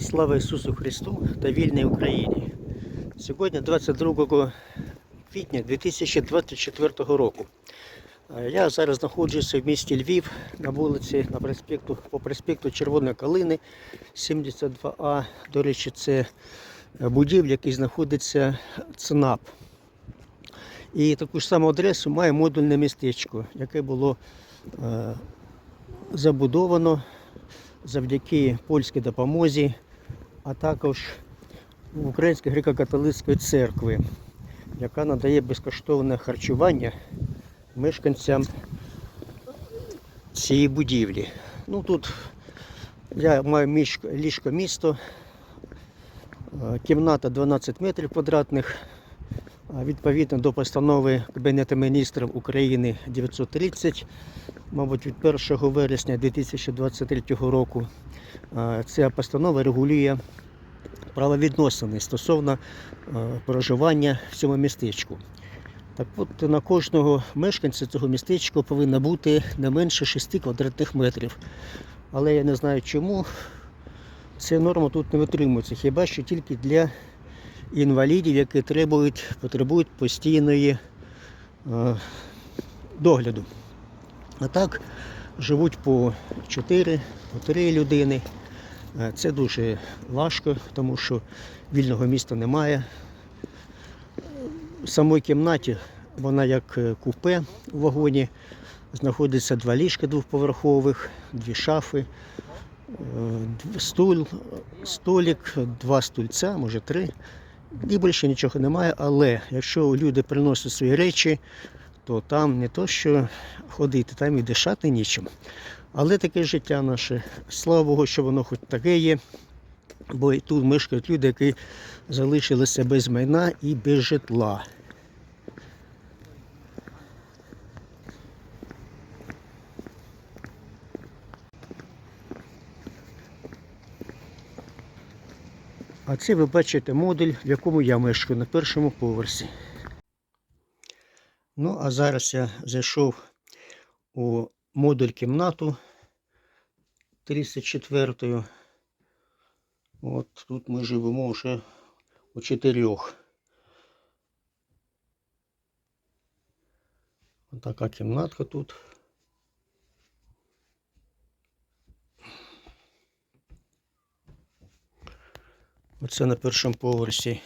Слава Ісусу Христу та вільній Україні. Сьогодні 22 квітня 2024 року. Е, Я зараз знаходжуся в місті Львів на вулиці на проспекту, по проспекту Червоної Калини 72А. До речі, це будівля, який знаходиться ЦНАП. І таку ж саму адресу має модульне містечко, яке було е, забудовано завдяки польській допомозі, а також Української греко-католицької церкви, яка надає безкоштовне харчування мешканцям цієї будівлі. Ну тут я маю ліжко місто, е, кімната 12 метрів квадратних. Відповідно до постанови Кабінету міністрів України 930, мабуть, від 1 вересня 2023 року, ця постанова регулює правовідносини стосовно е, проживання в цьому містечку. Так от на кожного мешканця цього містечка повинно бути не менше 6 квадратних метрів. Але я не знаю чому ця норма тут не витримується. Хіба що тільки для інвалідів, які требують, потребують постійної е, догляду. А так живуть по 4, по 3 людини. Е, Це дуже важко, тому що вільного міста немає. В самій кімнаті вона як е, купе у вагоні. Знаходиться два ліжка двоповерхових, дві шафи, е, стул, столик, два стульця, може три. І більше нічого немає, але якщо люди приносять свої речі, то там не то що ходити, там і дишати нічим. Але таке життя наше. Слава Богу, що воно хоч таке є. Бо і тут мешкають люди, які залишилися без майна і без житла. А це ви бачите модуль, в якому я мешкаю на першому поверсі. Ну, а зараз я зайшов у модуль кімнату 34-ю. От тут ми живемо вже у чотирьох. Така кімнатка тут. Оце на першому поверсі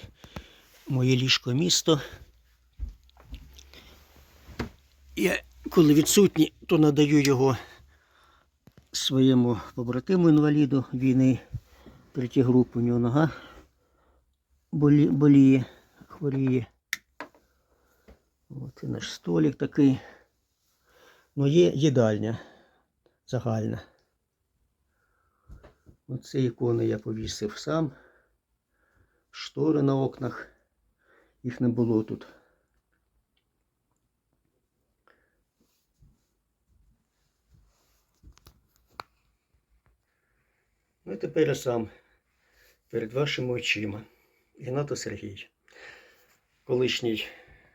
моє ліжко місто. Я коли відсутній, то надаю його своєму побратиму інваліду війни третій групи. У нього нога болі, боліє, хворіє. От і наш столик такий. Ну, є їдальня загальна. Оце ікони я повісив сам. Штори на окнах. Їх не було тут. Ну тепер я сам перед вашими очима. Геннато Сергій, колишній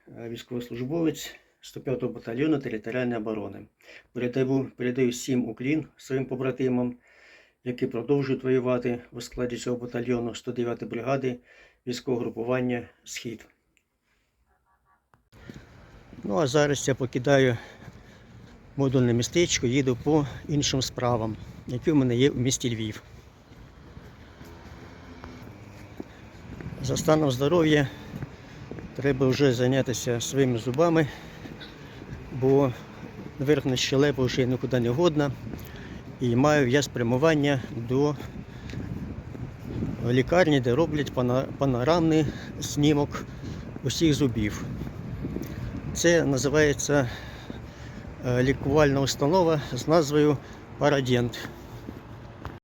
е, військовослужбовець 105-го батальйону територіальної оборони. Передаю, передаю всім уклін своїм побратимам, які продовжують воювати у складі цього батальйону 109-ї бригади військового групування Схід. Ну а зараз я покидаю модульне містечко, їду по іншим справам, які в мене є в місті Львів. За станом здоров'я треба вже зайнятися своїми зубами, бо верхня щелепа вже нікуди не годна. І маю я спрямування до лікарні, де роблять панорамний знімок усіх зубів. Це називається е, лікувальна установа з назвою Парадент.